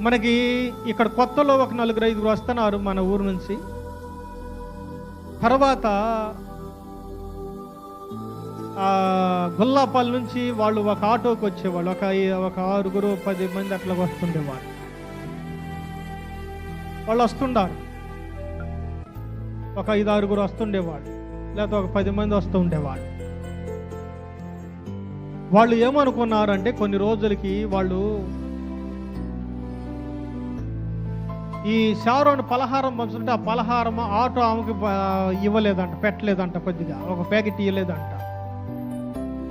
మనకి ఇక్కడ కొత్తలో ఒక నలుగురు ఐదుగురు వస్తున్నారు మన ఊరు నుంచి. తర్వాత గుల్లాపల్లి నుంచి వాళ్ళు ఒక ఆటోకి వచ్చేవాళ్ళు. ఒక ఒక ఆరుగురు పది మంది అట్లా వస్తుండేవాళ్ళు వాళ్ళు వస్తుండారు. ఒక ఐదు ఆరుగురు వస్తుండేవాళ్ళు. లేకపోతే ఒక పది మంది వస్తూ ఉండేవాళ్ళు వాళ్ళు ఏమనుకున్నారంటే కొన్ని రోజులకి వాళ్ళు ఈ షారోని పలహారం పంచుతుంటే ఆ పలహారం ఆటో ఆమెకి ఇవ్వలేదంట పెట్టలేదంట కొద్దిగా. ఒక ప్యాకెట్ ఇవ్వలేదంట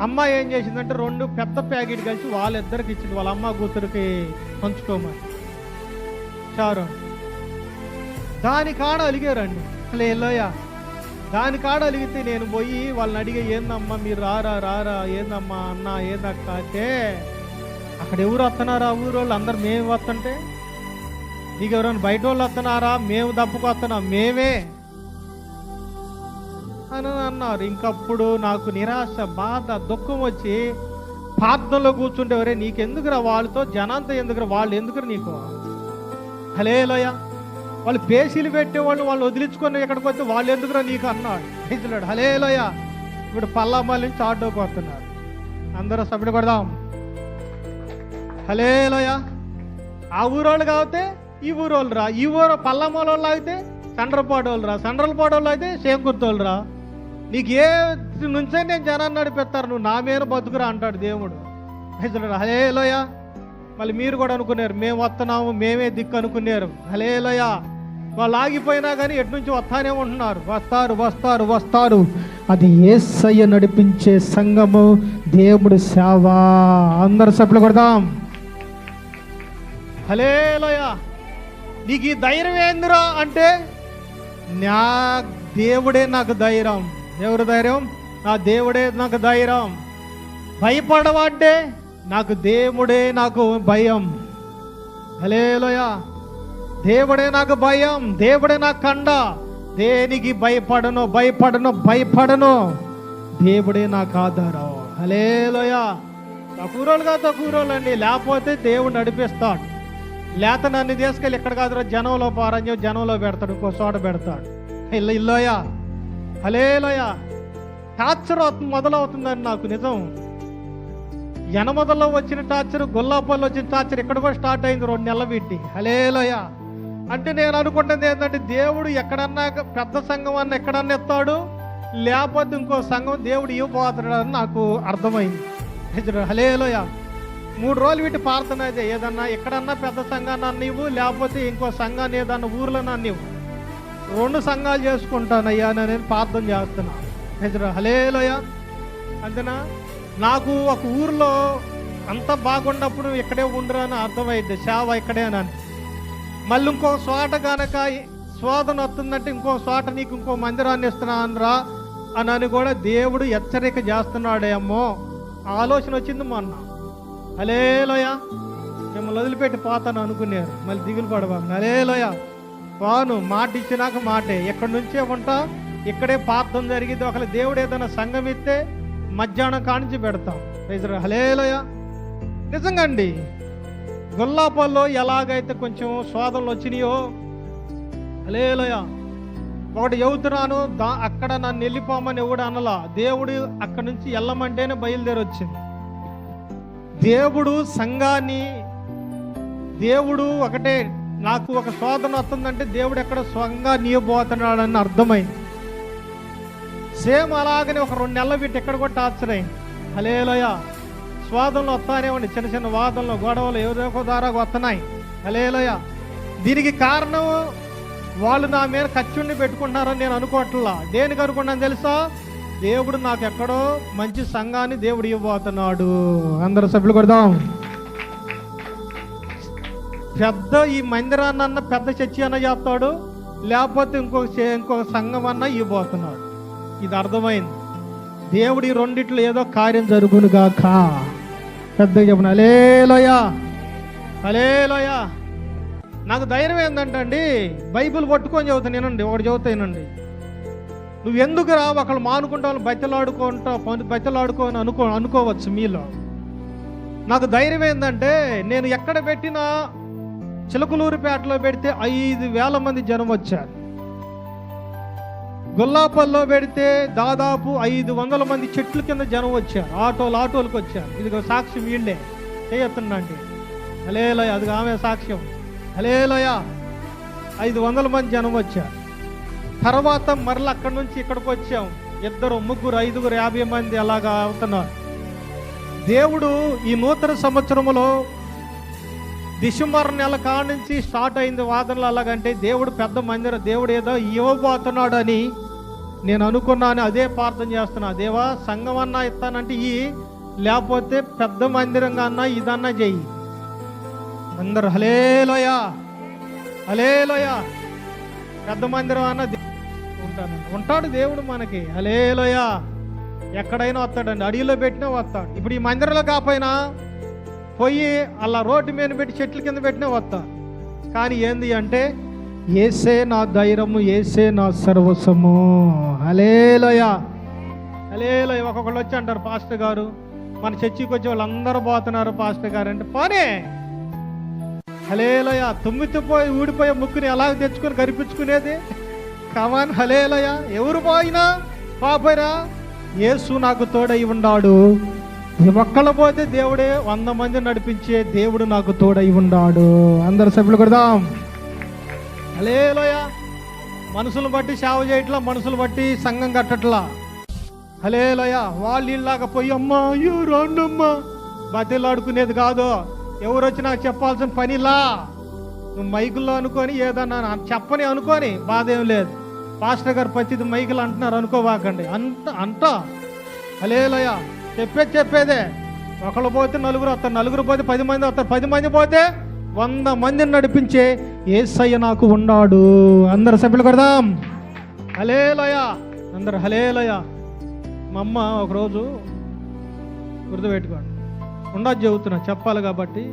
అమ్మాయి ఏం చేసిందంటే రెండు పెద్ద ప్యాకెట్ కలిసి వాళ్ళిద్దరికి ఇచ్చింది. వాళ్ళ అమ్మ కూతురికి పంచుకోమని. షారోన్ దాని కాడ అలిగారండి. లేలోయ దాని కాడ అలిగితే నేను పోయి వాళ్ళని అడిగే ఏందమ్మా మీరు రారా రారా ఏందమ్మా అన్న ఏందక్క? అంటే అక్కడ ఎవరు వస్తున్నారా? ఊరు వాళ్ళు అందరు మేము వస్తుంటే నీకు ఎవరైనా బయట వాళ్ళు వస్తున్నారా? మేము దప్పుకొస్తున్నాం మేమే. అని అన్నారు. ఇంకప్పుడు నాకు నిరాశ బాధ దుఃఖం వచ్చి ప్రార్థనలో కూర్చుంటే వరే నీకెందుకురా వాళ్ళతో? జనంతా ఎందుకురా? వాళ్ళు ఎందుకురా నీకు? హలేలోయ వాళ్ళు పేసీలు పెట్టేవాళ్ళు వాళ్ళు వదిలించుకొని ఇక్కడికి వస్తే వాళ్ళు ఎందుకురా నీకు అన్నాడు. ఇస్తున్నాడు హలేలోయ ఇప్పుడు పల్లామాల నుంచి ఆటోకి వస్తున్నారు. అందరూ సభ్యుడు కొడదాం. హలేలోయ ఆ ఊరోళ్ళు కాబట్టి ఈ ఊరోళ్ళు రా. ఈ ఊరు పల్లమ్మల వాళ్ళు అయితే సండ్రపాడు వాళ్ళు రా. సండ్రలపాడు వాళ్ళు అయితే సేంకుర్తోళ్ళు రా. నీకు ఏ నుంచే నేను జనాన్ని నడిపిస్తారు? నువ్వు నా మీద బతుకురా అంటాడు దేవుడు. హలే హలేలోయ మళ్ళీ మీరు కూడా అనుకున్నారు మేము వస్తున్నాము మేమే దిక్కు అనుకున్నారు. హలేలోయ వాళ్ళు ఆగిపోయినా కానీ ఎటు నుంచి వస్తానే ఉంటున్నారు. వస్తారు వస్తారు వస్తారు. అది ఏసయ్య నడిపించే సంఘము. దేవుడు సేవ. అందరు సభ్యులు కొడదాం. హలేలోయ నీకు ఈ ధైర్యం ఏందిరా అంటే నా దేవుడే నాకు ధైర్యం. ఎవరు ధైర్యం? నా దేవుడే నాకు ధైర్యం. భయపడవంటే నాకు దేవుడే నాకు భయం. హలేలోయ దేవుడే నాకు భయం దేవుడే నాకు కండ. దేనికి భయపడను భయపడను భయపడను. దేవుడే నాకు ఆధారం. హలేలోయ తక్కువరోళ్ళు కాదు తక్కువరోళ్ళు అండి. లేకపోతే దేవుడు నడిపిస్తాడు. లేత నన్ను తీసుకెళ్ళి ఎక్కడ కాదురా? జనంలో పారని జనంలో పెడతాడు ఇంకో చోట పెడతాడు. ఇల్ల ఇల్లోయా? హలేలోయ? టార్చర్ అవుతుంది మొదలవుతుందని నాకు నిజం. యనమదలో వచ్చిన టార్చర్ గొల్లాపల్లి వచ్చిన టార్చర్ ఇక్కడ కూడా స్టార్ట్ అయింది రెండు నెలల పెట్టి హలేలోయ? అంటే నేను అనుకుంటుంది ఏంటంటే దేవుడు ఎక్కడన్నా పెద్ద సంఘం అన్న ఎక్కడన్నా ఎత్తాడు? లేకపోతే ఇంకో సంఘం దేవుడు ఇవ్వబోతున్నాడని నాకు అర్థమైంది. హలేలోయ? మూడు రోజులు వీటి ప్రార్థన అయితే ఏదన్నా ఎక్కడన్నా పెద్ద సంఘాన్ని అన్నివ్వు లేకపోతే ఇంకో సంఘాన్ని ఏదన్నా ఊర్లో అన్నివ్వు రెండు సంఘాలు చేసుకుంటానయ్యా అని నేను ప్రార్థన చేస్తున్నా. నిజరా హలేలోయ అంతేనా? నాకు ఒక ఊర్లో అంత బాగున్నప్పుడు ఇక్కడే ఉండరు అని అర్థమైంది. సేవ ఇక్కడే అని మళ్ళీ ఇంకో చోట కనుక శోధన వస్తుందంటే ఇంకో చోట నీకు ఇంకో మందిరాన్ని ఇస్తున్నానురా అని అని కూడా దేవుడు హెచ్చరిక చేస్తున్నాడేమో. ఆలోచన వచ్చింది మొన్న. హలేలోయ. మిమ్మల్ని వదిలిపెట్టి పోతాను అనుకున్నారు. మళ్ళీ దిగులు పడబాను హలేలోయ. పోను మాట ఇచ్చినాక మాటే. ఎక్కడి నుంచే ఉంటా? ఇక్కడే పాత్రం జరిగింది. ఒకవేళ దేవుడు ఏదైనా సంఘం ఇస్తే మధ్యాహ్నం కానించి పెడతాం. Praise the lord. హలేలోయ. నిజంగా అండి గుల్లాపల్లో ఎలాగైతే కొంచెం శోధనలు వచ్చినాయో. హలేలోయ. ఒకటి చెబుతున్నాను దా అక్కడ నన్ను వెళ్ళిపోమని ఎవడు అనలా. దేవుడు అక్కడి నుంచి వెళ్ళమంటేనే బయలుదేరి వచ్చింది దేవుడు సంఘాన్ని దేవుడు ఒకటే నాకు ఒక శోధన వస్తుందంటే దేవుడు ఎక్కడ సంఘాన్ని ఇవ్వబోతున్నాడని అర్థమైంది. సేమ్ అలాగనే ఒక రెండు నెలలు పెట్టి ఎక్కడ కూడా టార్చర్ అయింది. హలేలోయ. స్వాదంలో వస్తానే ఉండి చిన్న చిన్న వాదనలు గొడవలు ఏదో ద్వారా వస్తున్నాయి. హలేలోయ. దీనికి కారణం వాళ్ళు నా మీద ఖర్చుండి పెట్టుకుంటున్నారని నేను అనుకోవట్లా. దేనికి అనుకున్నాను తెలుసా? దేవుడు నాకు ఎక్కడో మంచి సంఘాన్ని దేవుడు ఇవ్వబోతున్నాడు అందరు సభ్యులు కొడదాం. పెద్ద ఈ మందిరాన్ని అన్న పెద్ద చర్చి అన్న చేస్తాడు లేకపోతే ఇంకొక ఇంకొక సంఘం అన్న ఇవ్వబోతున్నాడు. ఇది అర్థమైంది. దేవుడు ఈ రెండిట్లో ఏదో కార్యం జరుగును గాక. పెద్దగా చెప్పిన అలేలోయ అలేలోయ నాకు ధైర్యం ఏంటంటే అండి బైబిల్ పట్టుకొని చదువుతాను నేనండి ఒకటి చదువుతానండి నువ్వు ఎందుకు రా? ఒకళ్ళు మానుకుంటావు బెత్తలాడుకుంటావు పని అని అనుకో అనుకోవచ్చు మీలో. నాకు ధైర్యం ఏంటంటే నేను ఎక్కడ పెట్టినా చిలకలూరుపేటలో పెడితే ఐదు వేల మంది జనం వచ్చారు. గుల్లాపల్లో పెడితే దాదాపు ఐదు వందల మంది చెట్ల కింద జనం వచ్చారు. ఆటోలు ఆటోలకు వచ్చారు. ఇదిగో సాక్ష్యం వీళ్ళే. చేయొత్తున్నాండి హలేలయ అది ఆమె సాక్ష్యం. హలేలయ ఐదు వందల మంది జనం వచ్చారు. తర్వాత మరల అక్కడి నుంచి ఇక్కడికి వచ్చాం. ఇద్దరు ముగ్గురు ఐదుగురు యాభై మంది అలాగా అవుతున్నారు. దేవుడు ఈ నూతన సంవత్సరములో డిసెంబర్ నెల కాడ నుంచి స్టార్ట్ అయింది వాదనలు అలాగంటే దేవుడు పెద్ద మందిర దేవుడు ఏదో ఇవ్వబోతున్నాడు అని నేను అనుకున్నాను అదే ప్రార్థన చేస్తున్నా. దేవా సంఘం అన్నా ఇస్తానంటే ఈ లేకపోతే పెద్ద మందిరంగా అన్నా ఇదన్నా చెయ్యి. అందరు హలేలోయా హలేలోయా. పెద్ద మందిరం అన్న ఉంటాను ఉంటాడు దేవుడు మనకి. అలేలోయా ఎక్కడైనా వస్తాడండి. అడవిలో పెట్టినా వస్తాడు. ఇప్పుడు ఈ మందిరంలో కాపోయినా పోయి అలా రోడ్డు మీద పెట్టి చెట్ల కింద పెట్టినా వస్తా కానీ ఏంది అంటే ఏసే నా ధైర్యము ఏసే నా సర్వస్వము. హలేలోయ అలేలోయ ఒక్కొక్కళ్ళు వచ్చి అంటారు పాస్టర్ గారు మన చర్చికి వచ్చి వాళ్ళందరూ పోతున్నారు పాస్టర్ గారు. అంటే పోనే. హలేలోయ తుమ్మితిపోయి ఊడిపోయే ముక్కుని ఎలా తెచ్చుకొని కరిపించుకునేది? కమాన్ హలేలయ ఎవరు పోయినా పాపరా యేసు నాకు తోడై ఉన్నాడు. ఒక్కళ్ళు పోతే దేవుడే వంద మంది నడిపించే దేవుడు నాకు తోడై ఉన్నాడు. అందరు సభ్యులు కొడదాం. హలేలోయ మనుషులు బట్టి సేవ చేయట్లా మనుషులు బట్టి సంఘం కట్టట్లా. హలేలోయ వాళ్ళు ఇలాగా పోయి అమ్మా అయ్యో రాండమ్మా. బతిలాడుకునేది కాదు. ఎవరు నాకు చెప్పాల్సిన పనిలా. నువ్వు మైకుల్లో అనుకొని ఏదన్నా చెప్పని అనుకొని బాధ ఏం లేదు. పాస్టర్ గారు ప్రతిది మైకులు అంటున్నారు అనుకోవాకండి. అంట అంట అలేలయ చెప్పేది చెప్పేదే. ఒకళ్ళు పోతే నలుగురు వస్తారు నలుగురు పోతే పది మంది వస్తారు. పది మంది పోతే వంద మందిని నడిపించే ఏసయ్య నాకు ఉన్నాడు. అందరు సభ్యులు కొడదాం. హలేలయ అందరు హలేలయ మా అమ్మ ఒకరోజు గుర్తుపెట్టుకోండి. ఉండదు చెబుతున్నా చెప్పాలి కాబట్టి.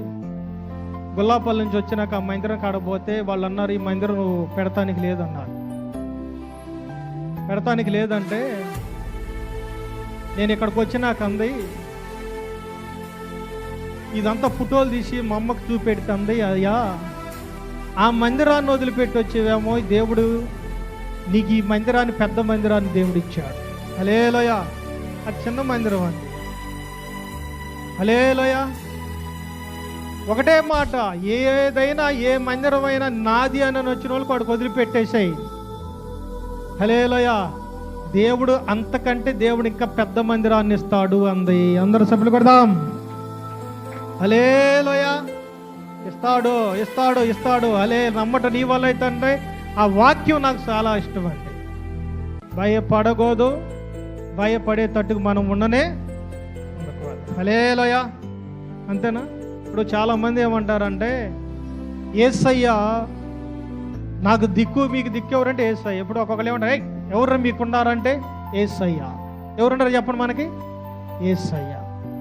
గుల్లాపల్లి నుంచి వచ్చినాక ఆ మందిరం కాడపోతే వాళ్ళు అన్నారు ఈ మందిరం నువ్వు పెడతానికి లేదన్నారు. పెడతానికి లేదంటే నేను ఇక్కడికి వచ్చినాక అంది ఇదంతా ఫోటోలు తీసి మా అమ్మకి చూపెడుతుంది అయ్యా ఆ మందిరాన్ని వదిలిపెట్టి వచ్చేవేమో ఈ దేవుడు నీకు ఈ మందిరాన్ని పెద్ద మందిరాన్ని దేవుడు ఇచ్చాడు. అలేలోయ అది చిన్న మందిరం అండి. అలేలోయ ఒకటే మాట ఏదైనా ఏ మందిరమైనా నాది అని వచ్చిన వాళ్ళు వాడికి వదిలిపెట్టేసాయి. హలేలయ. దేవుడు అంతకంటే దేవుడు ఇంకా పెద్ద మందిరాన్ని ఇస్తాడు అంది. అందరు సభ్యులు కొడదాం. హలేలోయ. ఇస్తాడు ఇస్తాడు ఇస్తాడు. అలే నమ్మట నీ వల్ల అయితే ఆ వాక్యం నాకు చాలా ఇష్టం అండి. భయపడకూడదు భయపడేటట్టుకు మనం ఉండనే ఉండకూడదు. హలేలోయ. అంతేనా? ఇప్పుడు చాలామంది ఏమంటారంటే ఏసయ్య నాకు దిక్కు మీకు దిక్కు ఎవరంటే ఏసయ్య. ఇప్పుడు ఒక్కొక్కరు ఏమంటారు ఎవరు మీకున్నారంటే ఏసయ్య. ఎవరుంటారు చెప్పండి మనకి? ఏసయ్య.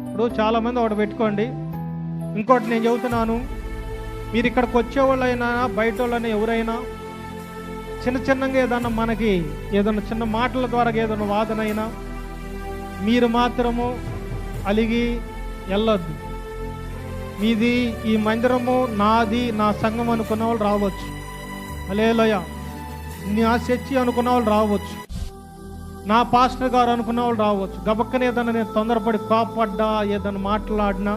ఇప్పుడు చాలామంది ఒకటి పెట్టుకోండి. ఇంకోటి నేను చెబుతున్నాను. మీరు ఇక్కడికి వచ్చేవాళ్ళైనా బయట వాళ్ళైనా ఎవరైనా చిన్న చిన్నగా ఏదన్నా మనకి ఏదన్నా చిన్న మాటల ద్వారా ఏదన్నా వాదనైనా మీరు మాత్రము అలిగి వెళ్ళొద్దు. మీది ఈ మందిరము నాది నా సంఘం అనుకున్న వాళ్ళు రావచ్చు. అలేలయ నా చర్చి అనుకున్న వాళ్ళు రావచ్చు. నా పాస్టర్ గారు అనుకున్న వాళ్ళు రావచ్చు. గబక్కన ఏదన్నా నేను తొందరపడి కోపడ్డా ఏదన్నా మాట్లాడినా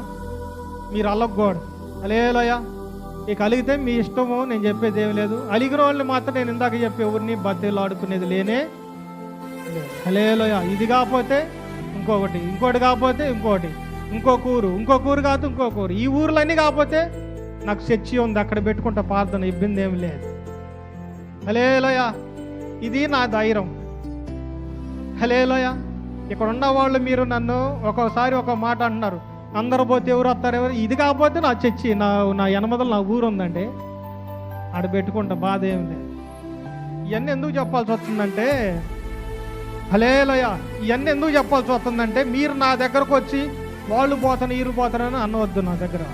మీరు అలగకూడదు. అలేలయ ఇక అలిగితే మీ ఇష్టము నేను చెప్పేది ఏం లేదు. అలిగిన వాళ్ళని మాత్రం నేను ఇందాక చెప్పి ఎవరిని బద్దెలు ఆడుకునేది లేనే అలేలోయ ఇది కాకపోతే ఇంకొకటి ఇంకోటి కాకపోతే ఇంకోటి ఇంకో కూరు ఇంకో కూరు కాదు ఇంకో కూరు. ఈ ఊర్లన్నీ కాకపోతే నాకు చర్చి ఉంది. అక్కడ పెట్టుకుంటా ప్రార్థన. ఇబ్బంది ఏమి లేదు. హలేలోయ ఇది నా ధైర్యం. హలేలోయ ఇక్కడ ఉన్న వాళ్ళు మీరు నన్ను ఒక్కోసారి ఒక మాట అంటున్నారు. అందరు పోతే ఎవరు వస్తారు. ఎవరు ఇది కాకపోతే నా చచ్చి నా నా ఎనమదలు నా ఊరు ఉందండి. ఆడ పెట్టుకుంటా బాధ ఏం లేదు ఇవన్నీ ఎందుకు చెప్పాల్సి వస్తుందంటే హలేలయ ఇవన్నీ ఎందుకు చెప్పాల్సి వస్తుందంటే మీరు నా దగ్గరకు వచ్చి వాళ్ళు పోతాను ఈరు పోతారని అనవద్దు నా దగ్గర.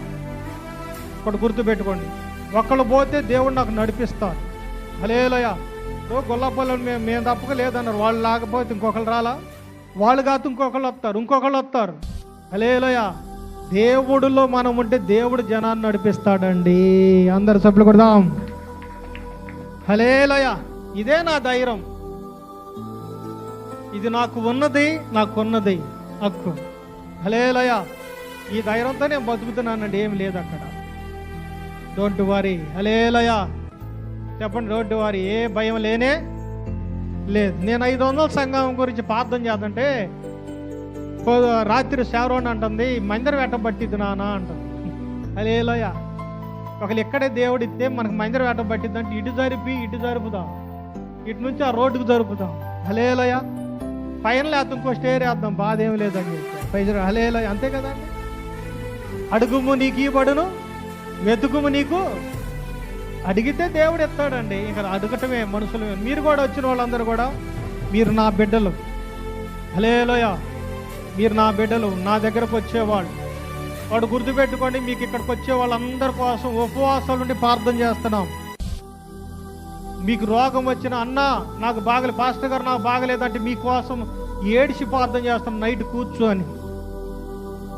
ఒకటి గుర్తుపెట్టుకోండి. ఒకళ్ళు పోతే దేవుడు నాకు నడిపిస్తాడు. హలేలయ. ఇప్పుడు గొల్లపల్లి మేము మేము తప్పక లేదన్నారు. వాళ్ళు లేకపోతే ఇంకొకరు రాలా? వాళ్ళు కాదు ఇంకొకళ్ళు వస్తారు. ఇంకొకళ్ళు వస్తారు. హలేలయ. దేవుడిలో మనం ఉంటే దేవుడు జనాన్ని నడిపిస్తాడండి. అందరు సభ్యులు కొడదాం. హలేలయ. ఇదే నా ధైర్యం. ఇది నాకు ఉన్నది నాకున్నది హక్కు. హలేలయ. ఈ ధైర్యంతో నేను బతుకుతున్నానండి. ఏం లేదు అక్కడ. Don't worry hallelujah. చెప్పండి రోడ్డు వారు ఏ భయం లేనే లేదు. నేను ఐదు వందల సంఘం గురించి ప్రార్థన చేద్దంటే రాత్రి శారోన్ అంటుంది మందిరం వేట పట్టిద్ది నానా అంటుంది. హలేలయ ఒకళ్ళు ఎక్కడే దేవుడు ఇస్తే మనకు మందిరం వేట పట్టిద్ది అంటే ఇటు జరిపి ఇటు జరుపుదాం. ఇటు నుంచి ఆ రోడ్డుకు జరుపుదాం. హలేలయ పైన లేద్దాం ఇంకో స్టేర్ వేద్దాం బాధ ఏం లేదని చెప్పి పైన హలేలయ అంతే కదండి అడుగుము నీకు ఇవ్వబడును వెతుకుము నీకు అడిగితే దేవుడు ఎత్తాడండి ఇంకా అడగటమే మనుషులు. మీరు కూడా వచ్చిన వాళ్ళందరూ కూడా మీరు నా బిడ్డలు. హలేలోయ మీరు నా బిడ్డలు నా దగ్గరకు వచ్చేవాళ్ళు. వాడు గుర్తుపెట్టుకోండి మీకు ఇక్కడికి వచ్చే వాళ్ళందరి కోసం ఉపవాసాల నుండి ప్రార్థన చేస్తున్నాం. మీకు రోగం వచ్చిన అన్న నాకు బాగలే పాస్టర్ గారు నాకు బాగలేదంటే మీకోసం ఏడిసి ప్రార్థన చేస్తాం నైట్ కూర్చొని.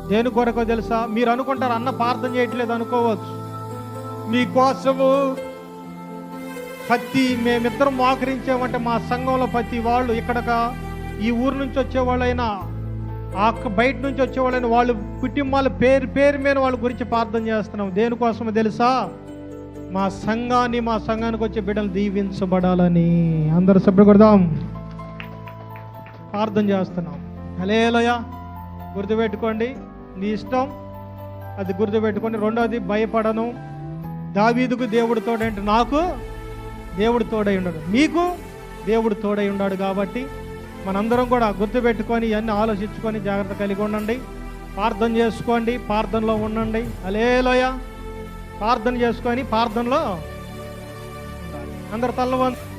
దేని కొరకో తెలుసా? మీరు అనుకుంటారు అన్న ప్రార్థన చేయట్లేదు అనుకోవచ్చు. మీకోసము ప్రతి మేమిద్దరం మోకరించామంటే మా సంఘంలో ప్రతి వాళ్ళు ఇక్కడ ఈ ఊరు నుంచి వచ్చేవాళ్ళైనా ఆ బయట నుంచి వచ్చేవాళ్ళైనా వాళ్ళు కుటుంబాల పేరు పేరు మీద వాళ్ళ గురించి ప్రార్థన చేస్తున్నాం. దేనికోసమో తెలుసా? మా సంఘాన్ని మా సంఘానికి వచ్చే బిడ్డలు దీవించబడాలని. అందరు సభ్యులు కొడదాం. ప్రార్థన చేస్తున్నాం. హలేలయ గుర్తుపెట్టుకోండి. నీ ఇష్టం. అది గుర్తుపెట్టుకోండి రెండోది భయపడను. దావీదుకు దేవుడు తోడంటే నాకు దేవుడు తోడై ఉండడు. మీకు దేవుడు తోడై ఉన్నాడు కాబట్టి మనందరం కూడా గుర్తుపెట్టుకొని ఇవన్నీ ఆలోచించుకొని జాగ్రత్త కలిగి ఉండండి. ప్రార్థన చేసుకోండి. ప్రార్థనలో ఉండండి. అలేలోయ ప్రార్థన చేసుకొని ప్రార్థనలో అందరు తల్లవంతు